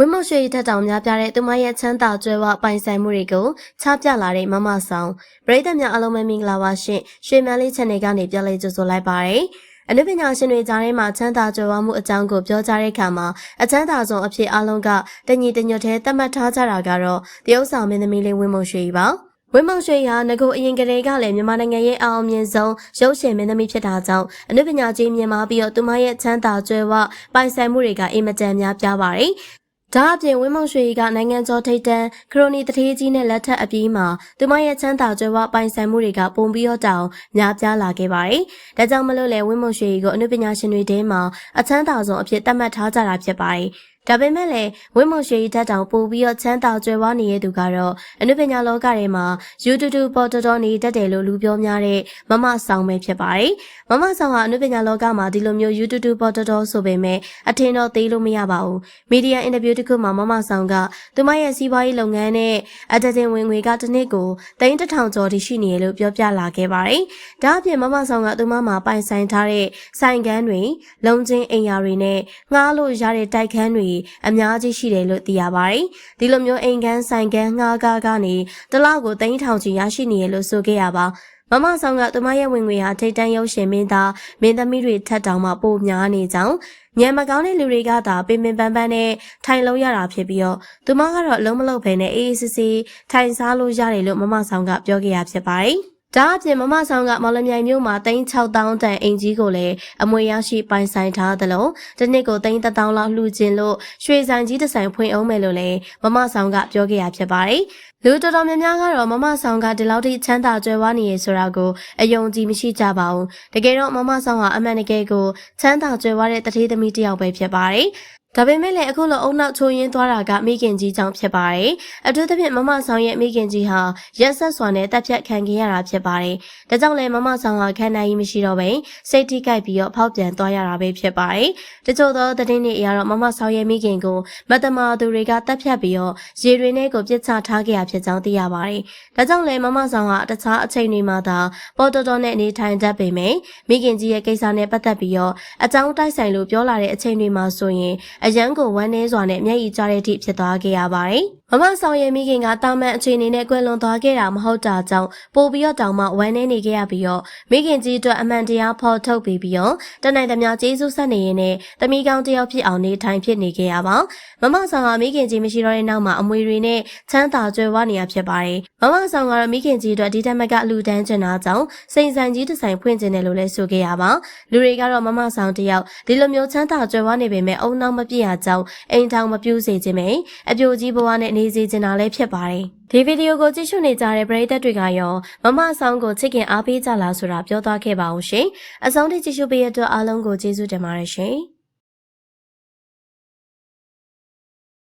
ဝင်းမုတ်ရွှေထက်တောင်များပြားတဲ့သူမရဲ့ချမ်းသာကြွယ်ဝပိုင်ဆိုင်မှုတွေကိုချပြလာတဲ့မမဆောင်ပရိသတ်များအားလုံးပဲမင်္ဂလာပါရှင်ရွှေမန်းလေး channel ကနေပြန်လည်ကြိုဆိုလိုက်ပါရစေအနုပညာရှင်တွေကြားထဲမှာချမ်းသာကြွယ်ဝမှုအကြောင်းကိုပြောကြားတဲ့အခါမှာအချမ်းသာဆုံးအဖြစ်အလုံးကတညီတညွတ်သေးသတ်မှတ်ထားကြတာကတော့တရုတ်ဆောင်မင်းသမီးလေးဝင်းမုတ်ရွှေပါဝင်းမောင်ရွှေဟာငကိုအရင်ကတည်းကလည်းမြန်မာနိုင်ငံရဲ့အောင်မြင်ဆုံးရုပ်ရှင်မင်းသမီးဖြစ်တာကြောင့်အနုပညာကြီးမြင်မာပြီးတော့သူမရဲ့ချမ်းသာကြွယ်ဝပိုင်ဆိုင်မှုတွေကအိမ်မတန်များပြားပါတယ်။ ဒါအပြင်ဝင်းမောင်ရွှေကနိုင်ငံကျော်ထိပ်တန်းခရိုနီတထေးကြီးနဲ့လက်ထပ်အပြီးမှာသူမရဲ့ချမ်းသာကြွယ်ဝပိုင်ဆိုင်မှုတွေကပုံပြီးတော့တောင်များပြားလာခဲ့ပါတယ်။ဒါကြောင့်မလို့လေဝင်းမောင်ရွှေကိုအနုပညာရှင်တွေထဲမှာအချမ်းသာဆုံးအဖြစ်သတ်မှတ်ထားကြတာဖြစ်ပါတယ်။ ဒါပေမဲ့လည်းဝင်းမုံရွှေဓာတ်တောင်ပို့ပြီးတော့ချမ်းသာကြွယ်ဝနေတဲ့သူကတော့အနုပညာလောကထဲမှာယူတူတူပေါ်တော်တော်နေတတ်တယ်လို့လူပြောများတဲ့မမဆောင်ပဲဖြစ်ပါတယ်။မမဆောင်ဟာအနုပညာလောကမှာဒီလိုမျိုးယူတူတူပေါ်တော်တော်ဆိုပေမဲ့အထင်တော့သေးလို့မရပါဘူး။မီဒီယာအင်တာဗျူးတစ်ခုမှာမမဆောင်ကသူမရဲ့စီးပွားရေးလုပ်ငန်းနဲ့အတတင်ဝင်ငွေကတစ်နှစ်ကိုသိန်းတစ်ထောင်ကျော်ထိရှိနေရလို့ပြောပြလာခဲ့ပါတယ်။ဒါအပြင်မမဆောင်ကသူမမှာပိုင်ဆိုင်ထားတဲ့ဆိုင်ကန်းတွေလုံချင်းအိမ်ယာတွေနဲ့ငှားလို့ရတဲ့တိုက်ခန်းတွေအများကြီးရှိတယ်လို့သိရပါတယ်။ဒီလိုမျိုးအိမ်ကန်းဆိုင်ကန်းငှားကားကနေတစ်လောက်ကိုသိန်းထောင်ချီရရှိနေရလို့ဆိုခဲ့ရပါမမဆောင်ကသူမရဲ့ဝင်ငွေဟာထိတ်တန့်ရုပ်ရှင်မင်းသားမင်းသမီးတွေထက်တောင်မှပိုများနေကြောင်းညံမကောင်းတဲ့လူတွေကသာပင်ပင်ပန်းပန်းနဲ့ထိုင်လုံးရတာဖြစ်ပြီးတော့သူမကတော့အလုံးမလုံးဖဲနဲ့အေးအေးဆေးဆေးထိုင်စားလို့ရတယ်လို့မမဆောင်ကပြောခဲ့ရဖြစ်ပါတယ်။ ဒါအပြင်မမဆောင်ကမော်လမြိုင်မြို့မှာ3600တန်အင်ကြီးကိုလည်းအမွေရရှိပိုင်ဆိုင်ထားသလိုတစ်နှစ်ကို3000လောက်လှူခြင်းလို့ရွှေဆိုင်ကြီးတစ်ဆိုင်ဖွင့်အောင်မယ်လို့လည်းမမဆောင်ကပြောခဲ့ရဖြစ်ပါတယ်။လူတော်တော်များများကတော့မမဆောင်ကဒီလောက်ထိချမ်းသာကြွယ်ဝနေရဆိုတာကိုအယုံကြည်မရှိကြပါဘူး။တကယ်တော့မမဆောင်ဟာအမှန်တကယ်ကိုချမ်းသာကြွယ်ဝတဲ့တတိသမီးတစ်ယောက်ပဲဖြစ်ပါတယ်။ ဒါပေမဲ့လည်းအခုလိုအုံနောက်ချိုးရင်းသွားတာကမိခင်ကြီးကြောင့်ဖြစ်ပါတယ်။အထူးသဖြင့်မမဆောင်ရဲ့မိခင်ကြီးဟာရက်ဆက်စွာနဲ့တပ်ဖြတ်ခံခဲ့ရတာဖြစ်ပါတယ်။ဒါကြောင့်လည်းမမဆောင်ဟာခန္ဓာကြီးမရှိတော့ဘဲစိတ်ထိကြိုက်ပြီးတော့ဖောက်ပြန်သွားရတာပဲဖြစ်ပါတယ်။တချို့သောသတင်းတွေအရတော့မမဆောင်ရဲ့မိခင်ကိုမတမာသူတွေကတပ်ဖြတ်ပြီးတော့ရေတွေနဲ့ကိုပြစ်ချထားခဲ့ရဖြစ်ကြောင်းသိရပါတယ်။ဒါကြောင့်လည်းမမဆောင်ဟာတခြားအချိန်တွေမှာသာပေါ်တော်တော်နဲ့အနေထိုင်တတ်ပေမယ့်မိခင်ကြီးရဲ့ကိစ္စနဲ့ပတ်သက်ပြီးတော့အကြောင်းတိုက်ဆိုင်လို့ပြောလာတဲ့အချိန်တွေမှာဆိုရင်အရန်ကိုဝမ်းနည်းစွာနဲ့မျက်ရည်ကျတဲ့အထိဖြစ်သွားခဲ့ရပါတယ်။ မမဆောင်ရဲ့မိခင်ကတာမန်အခြေအနေနဲ့ကွယ်လွန်သွားခဲ့တာမဟုတ်တာကြောင့်ပို့ပြီးတော့တောင်မှဝမ်းနည်းနေခဲ့ရပြီးတော့မိခင်ကြီးအတွက်အမှန်တရားဖော်ထုတ်ပြီးပြီးတော့တနိုင်သမျှကျေးဇူးဆက်နေရင်းနဲ့တမိကောင်းတယောက်ဖြစ်အောင်နေထိုင်ဖြစ်နေခဲ့ရပါ။မမဆောင်ကမိခင်ကြီးမရှိတော့တဲ့နောက်မှာအမွေတွေနဲ့ချမ်းသာကြွယ်ဝနေရဖြစ်ပါတယ်။မမဆောင်ကတော့မိခင်ကြီးအတွက်ဒီတမကအလူတန်းကျင်တာကြောင့်စိန်ဆိုင်ကြီးတစ်ဆိုင်ဖွင့်ခြင်းတယ်လို့လည်းဆိုခဲ့ရပါ။လူတွေကတော့မမဆောင်တယောက်ဒီလိုမျိုးချမ်းသာကြွယ်ဝနေပေမဲ့အုံနောက်မပြည့်ရကြောင်းအိမ်ထောင်မပြူးစေခြင်းပဲအပြိုကြီးဘဝနဲ့နေစေခြင်းတာလည်းဖြစ်ပါတယ်ဒီဗီဒီယိုကိုကြည့်ရှုနေကြတဲ့ပရိသတ်တွေကရောမမဆောင်ကိုချစ်ခင်အားပေးကြလားဆိုတာပြောသွားခဲ့ပါအောင်ရှင်အဆုံးထိကြည့်ရှုပေးရတဲ့အားလုံးကိုကျေးဇူးတင်ပါတယ်ရှင်